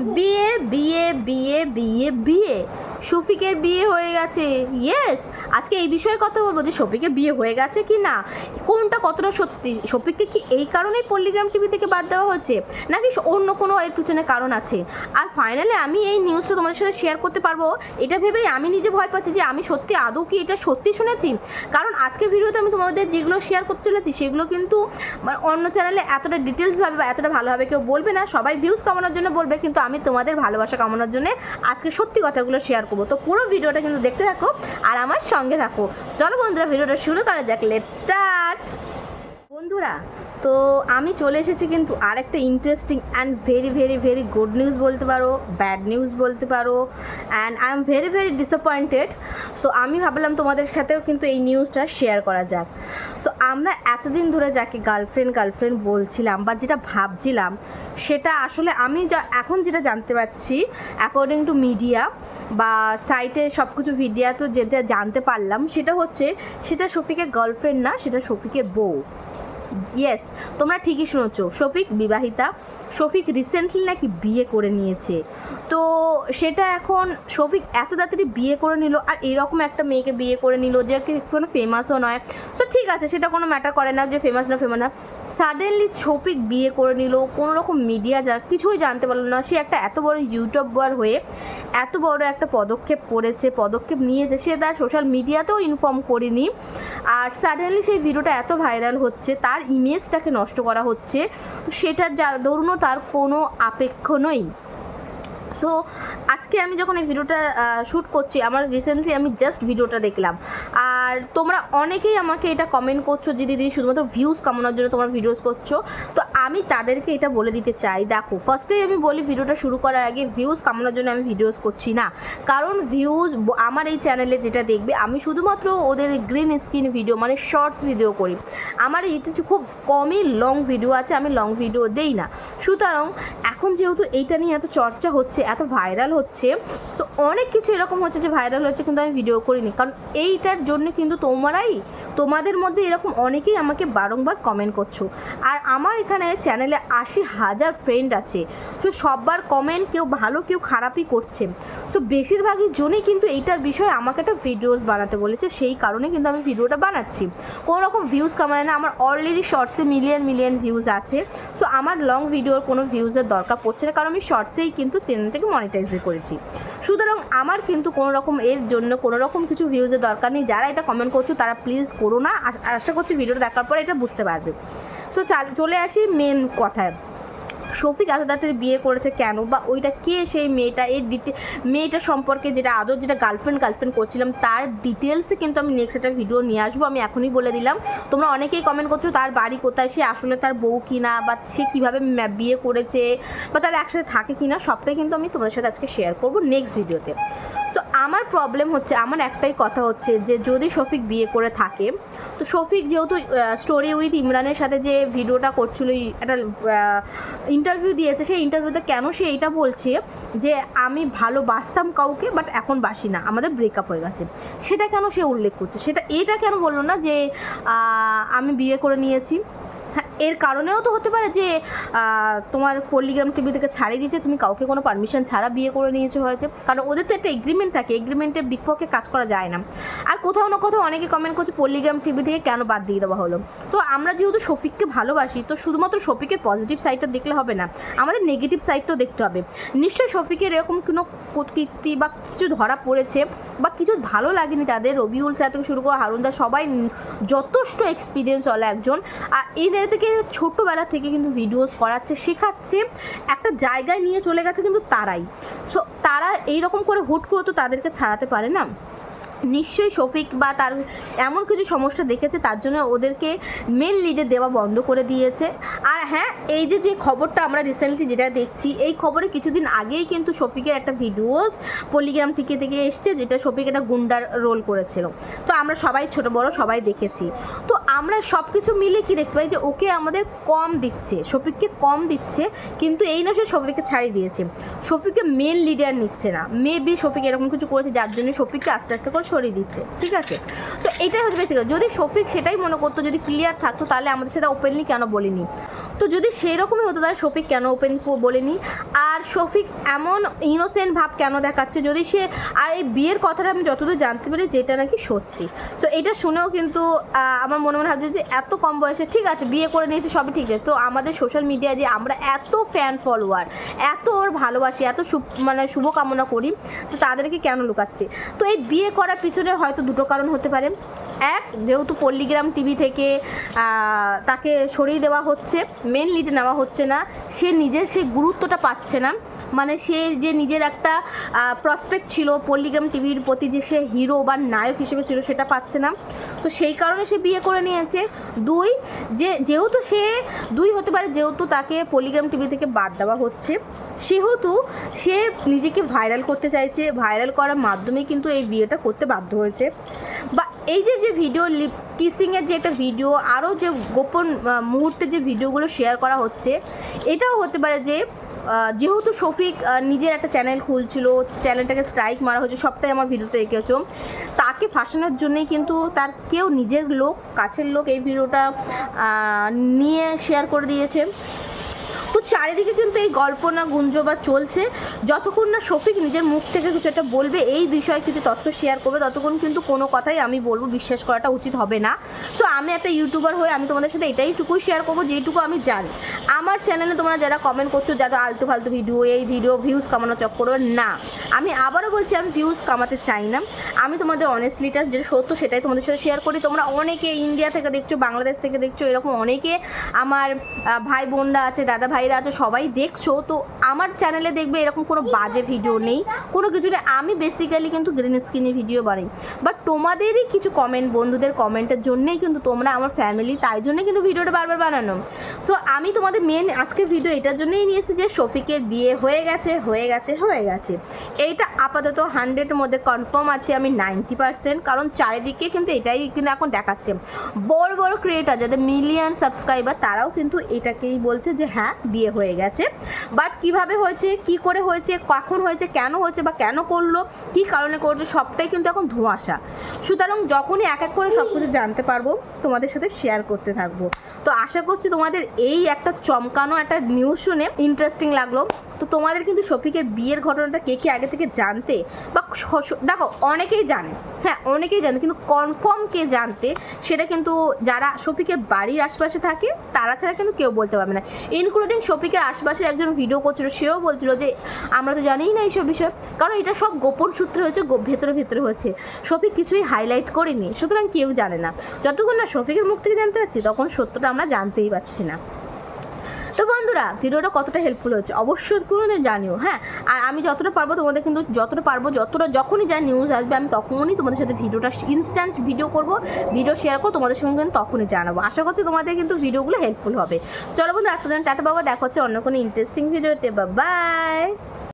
বিয়ে বিয়ে বিয়ে বিয়ে বিয়ে। শফিকের বিয়ে হয়ে গেছে। ইয়েস আজকে এই বিষয়ে কথা বলব যে শফিকের বিয়ে হয়ে গেছে কি না। কোনটা কতটা সত্যি? শফিককে কি এই কারণেই পল্লিগ্রাম টিভি থেকে বাদ দেওয়া হচ্ছে নাকি অন্য কোনো এর পিছনে কারণ আছে? আর ফাইনালি আমি এই নিউজটা তোমাদের সাথে শেয়ার করতে পারব। এটা ভেবেই আমি নিজে ভয় পাচ্ছি যে আমি সত্যি আদৌ কি এটা সত্যি শুনেছি? কারণ আজকে ভিডিওতে আমি তোমাদের যেগুলো শেয়ার করতে চলেছি, সেগুলো কিন্তু মানে অন্য চ্যানেলে এতটা ডিটেলসভাবে বা এতটা ভালোভাবে কেউ বলবে না। সবাই ভিউজ কামানোর জন্য বলবে, কিন্তু আমি তোমাদের ভালোবাসা কামানোর জন্য আজকে সত্যি কথাগুলো শেয়ার করব। তো পুরো ভিডিওটা কিন্তু দেখতে থাকো আর আমার সঙ্গে থাকো। চলো বন্ধুরা, ভিডিওটা শুরু করা যাক। লেট স্টার্ট বন্ধুরা, তো আমি চলে এসেছি কিন্তু আর একটা interesting and very very very good news বলতে পারো ব্যাড নিউজ বলতে পারো and I am very very disappointed so আমি ভাবলাম তোমাদের সাথেও কিন্তু এই নিউজটা শেয়ার করা যাক। সো আমরা এতদিন ধরে যাকে গার্লফ্রেন্ড গার্লফ্রেন্ড বলছিলাম বা যেটা ভাবছিলাম, সেটা আসলে আমি যা, এখন যেটা জানতে পারছি অ্যাকর্ডিং টু মিডিয়া বা সাইটে সব কিছু ভিডিও তো যেটা জানতে পারলাম, সেটা হচ্ছে, সেটা শফিকের গার্লফ্রেন্ড না, সেটা শফিকের বউ। ইয়েস তোমরা ঠিকই শুনেছো। শফিক বিবাহিতা। শফিক রিসেন্টলি নাকি বিয়ে করে নিয়েছে। তো সেটা এখন শফিক এত তাড়াতাড়ি বিয়ে করে নিল আর এরকম একটা মেয়েকে বিয়ে করে নিল যে কোনো ফেমাসও নয়। সো ঠিক আছে, সেটা কোনো ম্যাটার করে না যে ফেমাস না ফেমাস না। সাডেনলি শফিক বিয়ে করে নিল, কোনো রকম মিডিয়া যা কিছুই জানতে পারল না। সে একটা এত বড় ইউটিউবার হয়ে এত বড় একটা পদক্ষেপ করেছে, পদক্ষেপ নিয়েছে। সে তার সোশ্যাল মিডিয়াতেও ইনফর্ম করেনি। আর সাডেনলি সেই ভিডিওটা এত ভাইরাল হচ্ছে, তার ইমেজটাকে নষ্ট করা হচ্ছে, তো সেটার যা দরুনও তার কোনো আপেক্ষ নই। সো আজকে আমি যখন এই ভিডিওটা শ্যুট করছি, আমার রিসেন্টলি আমি জাস্ট ভিডিওটা দেখলাম। আর তোমরা অনেকেই আমাকে এটা কমেন্ট করছ যে, দিদি, শুধুমাত্র ভিউজ কামানোর জন্য তোমরা ভিডিওস করছ। তো আমি তাদেরকে এটা বলে দিতে চাই, দেখো ফার্স্টেই আমি বলি ভিডিওটা শুরু করার আগে ভিউজ কামানোর জন্য আমি ভিডিওস করছি না। কারণ ভিউজ আমার এই চ্যানেলে যেটা দেখবে, আমি শুধুমাত্র ওদের গ্রিন স্ক্রিন ভিডিও মানে শর্টস ভিডিও করি। আমার এতে খুব কমই লং ভিডিও আছে, আমি লং ভিডিও দেই না। সুতরাং, এখন যেহেতু এইটা নিয়ে এত চর্চা হচ্ছে, এত ভাইরাল হচ্ছে তো অনেক কিছু এরকম হচ্ছে যে ভাইরাল হচ্ছে কিন্তু আমি ভিডিও করিনি। কারণ এইটার জন্য কিন্তু তোমরাই, তোমাদের মধ্যে এরকম অনেকেই আমাকে বারংবার কমেন্ট করছ। আর আমার এখানে চ্যানেলে আশি হাজার ফ্রেন্ড আছে। তো সববার কমেন্ট কেউ ভালো, কেউ খারাপই করছে। সো বেশিরভাগই জনই কিন্তু এইটার বিষয়ে আমাকে একটা ভিডিওস বানাতে বলেছে। সেই কারণে কিন্তু আমি ভিডিওটা বানাচ্ছি। কোনো রকম ভিউজ কামায় না। আমার অলরেডি শর্টসে মিলিয়ন মিলিয়ন ভিউজ আছে। সো আমার লং ভিডিওর কোনো ভিউজের দরকার পড়ছে না। কারণ আমি শর্টসেই কিন্তু চ্যানেল থেকে মনিটাইজ করেছি। সুতরাং আমার কিন্তু কোনো রকম এর জন্য কোনো রকম কিছু ভিউজের দরকার নেই। যারা এটা কমেন্ট করছ, তারা প্লিজ করো না। আশ- করছি ভিডিওটা দেখার পর এটা বুঝতে পারবে। সো চলে আসি মেন কথায়। শফিক তাড়াতাড়ি বিয়ে করেছে কেন? বা ওইটা কে সেই মেয়েটা? এর ডিটে মেয়েটা সম্পর্কে যেটা আদৌ যেটা গার্লফ্রেন্ড গার্লফ্রেন্ড করছিলাম, তার ডিটেলসে কিন্তু আমি নেক্সট একটা ভিডিও নিয়ে আসব। আমি এখনই বলে দিলাম। তোমরা অনেকেই কমেন্ট করছ, তার বাড়ি কোথায়? সে আসলে তার বউ কিনা? বা সে কীভাবে বিয়ে করেছে? বা তার একসাথে থাকে কিনা? সবটাই কিন্তু আমি তোমাদের সাথে আজকে শেয়ার করব নেক্সট ভিডিওতে তো আমার প্রবলেম হচ্ছে, আমার একটাই কথা হচ্ছে যে, যদি শফিক বিয়ে করে থাকে, তো শফিক যেহেতু স্টোরি উইথ ইমরানের সাথে যে ভিডিওটা করছিল একটা ইন্টারভিউ দিয়েছে, সেই ইন্টারভিউতে কেন সে এইটা বলছে যে, আমি ভালোবাসতাম কাউকে বাট এখন বাসি না, আমাদের ব্রেকআপ হয়ে গেছে। সেটা কেন সে উল্লেখ করছে? সেটা, এটা কেন বলল না যে আমি বিয়ে করে নিয়েছি? এর কারণেও তো হতে পারে যে তোমার পল্লিগ্রাম টিভি থেকে ছাড়িয়ে দিয়েছে, তুমি কাউকে কোনো পারমিশন ছাড়া বিয়ে করে নিয়েছো হয়তো। কারণ ওদের তো একটা এগ্রিমেন্ট থাকে এগ্রিমেন্টের বিপক্ষে কাজ করা যায় না। আর কোথাও না কোথাও অনেকে কমেন্ট করছে, পল্লিগ্রাম টিভি থেকে কেন বাদ দিয়ে দেওয়া হলো? তো আমরা যেহেতু শফিককে ভালোবাসি, তো শুধুমাত্র শফিকের পজিটিভ সাইডটা দেখলে হবে না, আমাদের নেগেটিভ সাইডটাও দেখতে হবে। নিশ্চয়ই শফিকের এরকম কোনো কীর্তি বা কিছু ধরা পড়েছে, বা কিছু ভালো লাগেনি তাদের, রবিউল স্যার থেকে শুরু করে হারুনদা, সবাই যথেষ্ট এক্সপিরিয়েন্স হলো একজন। আর এদের থেকে ছোটোবেলা থেকে কিন্তু ভিডিওস করাচ্ছে, শেখাচ্ছে, একটা জায়গায় নিয়ে চলে গেছে কিন্তু তারাই। সো তারা এইরকম করে হুট করে তো তাদেরকে ছাড়াতে পারে না। নিশ্চয়ই শফিক বা তার এমন কিছু সমস্যা দেখেছে, তার জন্য ওদেরকে মেন লিডে দেওয়া বন্ধ করে দিয়েছে। আর হ্যাঁ এই যে যে খবরটা আমরা রিসেন্টলি যেটা দেখছি, এই খবরে কিছুদিন আগেই কিন্তু শফিকের একটা ভিডিওস পলিগ্রাম থেকে থেকে এসছে, যেটা শফিক একটা গুন্ডার রোল করেছিল। তো আমরা সবাই ছোট, বড় সবাই দেখেছি। তো আমরা সব কিছু মিলে কি দেখতে পাই? যে ওকে আমাদের কম দিচ্ছে, শফিককে কম দিচ্ছে, কিন্তু এই না সে শফিককে ছাড়িয়ে দিয়েছে। শফিককে মেন লিডার নিচ্ছে না। মেবি শফিক এরকম কিছু করেছে, যার জন্য শফিককে আস্তে আস্তে করে সরিয়ে দিচ্ছে, ঠিক আছে? তো এটাই হচ্ছে বেসিক যদি শফিক সেটাই মনে করতো, যদি ক্লিয়ার থাকতো, তাহলে আমাদের সেটা ওপেনলি কেন বলিনি? তো যদি সেই রকমই হতো, তাহলে শফিক কেন ওপেন বলেনি? আর শফিক এমন ইনোসেন্ট ভাব কেন দেখাচ্ছে? যদি সে আর এই বিয়ের কথাটা আমি যতদূর জানতে পারি যেটা নাকি সত্যি। তো এটা শুনেও কিন্তু আমার মনে মনে ভাবছে যে এত কম বয়সে, ঠিক আছে, বিয়ে করে নিয়েছে, সবই ঠিক আছে। তো আমাদের সোশ্যাল মিডিয়ায় যে আমরা এত ফ্যান ফলোয়ার এত ওর ভালোবাসি, এত মানে শুভকামনা করি, তো তাদেরকে কেন লুকাচ্ছে? তো এই বিয়ে করার পিছনে হয়তো দুটো কারণ হতে পারে। এক, যেহেতু পল্লীগ্রাম টিভি থেকে তাকে সরিয়ে দেওয়া হচ্ছে মেন লিডে নেওয়া হচ্ছে না। সে নিজের সেই গুরুত্বটা পাচ্ছে না। মানে সে যে নিজের একটা প্রসপেক্ট ছিল পল্লীগ্রাম টিভির প্রতি যে সে হিরো বা নায়ক হিসেবে ছিল, সেটা পাচ্ছে না। তো সেই কারণে সে বিয়ে করে নিয়েছে। দুই, যে, যেহেতু সে, দুই হতে পারে যেহেতু তাকে পল্লীগ্রাম টিভি থেকে বাদ দেওয়া হচ্ছে, সেহেতু সে নিজেকে ভাইরাল করতে চাইছে। ভাইরাল করার মাধ্যমে কিন্তু এই বিয়েটা করতে বাধ্য হয়েছে। বা এই যে যে ভিডিও লিপ কিসিংয়ের যে একটা ভিডিও আরও যে গোপন মুহূর্তে যে ভিডিওগুলো শেয়ার করা হচ্ছে, এটাও হতে পারে যে যেহেতু শফিক নিজের একটা চ্যানেল খুলছিল চ্যানেলটাকে স্ট্রাইক মারা হয়েছে, সবটাই আমার ভিডিওতে এঁকেছ। তাকে ফাঁসানোর জন্যেই কিন্তু তার কেউ নিজের লোক, কাছের লোক এই ভিডিওটা নিয়ে শেয়ার করে দিয়েছে। তো চারিদিকে কিন্তু এই গল্প গল্পনা গুঞ্জবা চলছে। যতক্ষণ না শফিক নিজের মুখ থেকে কিছু একটা বলবে, এই বিষয়ে কিছু তথ্য শেয়ার করবে, ততক্ষণ কিন্তু কোনো কথাই আমি বলব, বিশ্বাস করাটা উচিত হবে না। তো আমি একটা ইউটিউবার হয়ে আমি তোমাদের সাথে এটাইটুকুই শেয়ার করব যেটুকু আমি জানি। আমার চ্যানেলে তোমরা যারা কমেন্ট করছ, যারা আলতু ফালতু ভিডিও এই ভিডিও ভিউজ কামানো চক্কর, না। আমি আবারও বলছি, আমি ভিউজ কামাতে চাই না। আমি তোমাদের অনেস্টলিটা যে সত্য, সেটাই তোমাদের সাথে শেয়ার করি। তোমরা অনেকে ইন্ডিয়া থেকে দেখছ বাংলাদেশ থেকে দেখছ, এরকম অনেকে আমার ভাই বোনরা আছে দাদা ভাইরা আছে সবাই দেখছ তো আমার চ্যানেলে দেখবে এরকম কোনো বাজে ভিডিও নেই। কোনো কিছু নেই আমি বেসিক্যালি কিন্তু গ্রিন স্ক্রিনে ভিডিও বানাই। বাট তোমাদেরই কিছু কমেন্ট বন্ধুদের কমেন্টের জন্যেই কিন্তু তোমরা আমার ফ্যামিলি তাই জন্যই কিন্তু ভিডিওটা বারবার বানানো। সো আমি তোমাদের মেন আজকে ভিডিও এটার জন্যই নিয়ে এসেছি যে শফিকের বিয়ে হয়ে গেছে হয়ে গেছে হয়ে গেছে। এইটা আপাতত হান্ড্রেডের মধ্যে কনফার্ম আছে আমি নাইনটি পার্সেন্ট কারণ চারিদিকে কিন্তু এটাই কিন্তু এখন দেখাচ্ছে। বড় বড় ক্রিয়েটার যাদের মিলিয়ন সাবস্ক্রাইবার তারাও কিন্তু এটাকেই বলছে যে হ্যাঁ বিয়ে হয়ে গেছে। বাট কীভাবে হয়েছে, কি করে হয়েছে, কখন হয়েছে, কেন হয়েছে বা কেন করল, কি কারণে করছে সবটাই কিন্তু এখন ধোঁয়াশা। সুতরাং যখনই এক এক করে সব কিছু জানতে পারব, তোমাদের সাথে শেয়ার করতে থাকব। তো আশা করছি তোমাদের এই একটা চমকানো একটা নিউজ শুনে ইন্টারেস্টিং লাগল। তো তোমাদের কিন্তু শফিকের বিয়ের ঘটনাটা কে কে আগে থেকে জানতে বা দেখো, অনেকেই জানে হ্যাঁ অনেকেই জানে, কিন্তু কনফার্ম কে জানতে সেটা কিন্তু যারা শফিকের বাড়ির আশপাশে থাকে, তারা ছাড়া কিন্তু কেউ বলতে পারবে না। ইনক্লুডিং শফিকের আশপাশে একজন ভিডিও করছিল, সেও বলছিল যে, আমরা তো জানিই না এইসব বিষয়। কারণ এটা সব গোপন সূত্রে হয়েছে ভেতরে ভেতরে হয়েছে। শফিক কিছুই হাইলাইট করেনি, সুতরাং কেউ জানে না। যতক্ষণ না শফিকের মুখ থেকে জানতে পারছি, তখন সত্যটা আমরা জানতেই পারছি না। বন্ধুরা, ভিডিওটা কতটা হেল্পফুল হচ্ছে অবশ্যই করে জানিও হ্যাঁ? আর আমি যতটা পারব তোমাদের কিন্তু যতটা পারব, যতটা যখনই যা নিউজ আসবে, আমি তখনই তোমাদের সাথে ভিডিওটা ইনস্ট্যান্ট ভিডিও করব ভিডিও শেয়ার করব, তোমাদের সঙ্গে কিন্তু তখনই জানাব। আশা করছি তোমাদের কিন্তু ভিডিওগুলো হেল্পফুল হবে। চলো বন্ধু আজকে টাটা বাবা, দেখা হচ্ছে অন্য কোনো ইন্টারেস্টিং ভিডিওতে বা বাই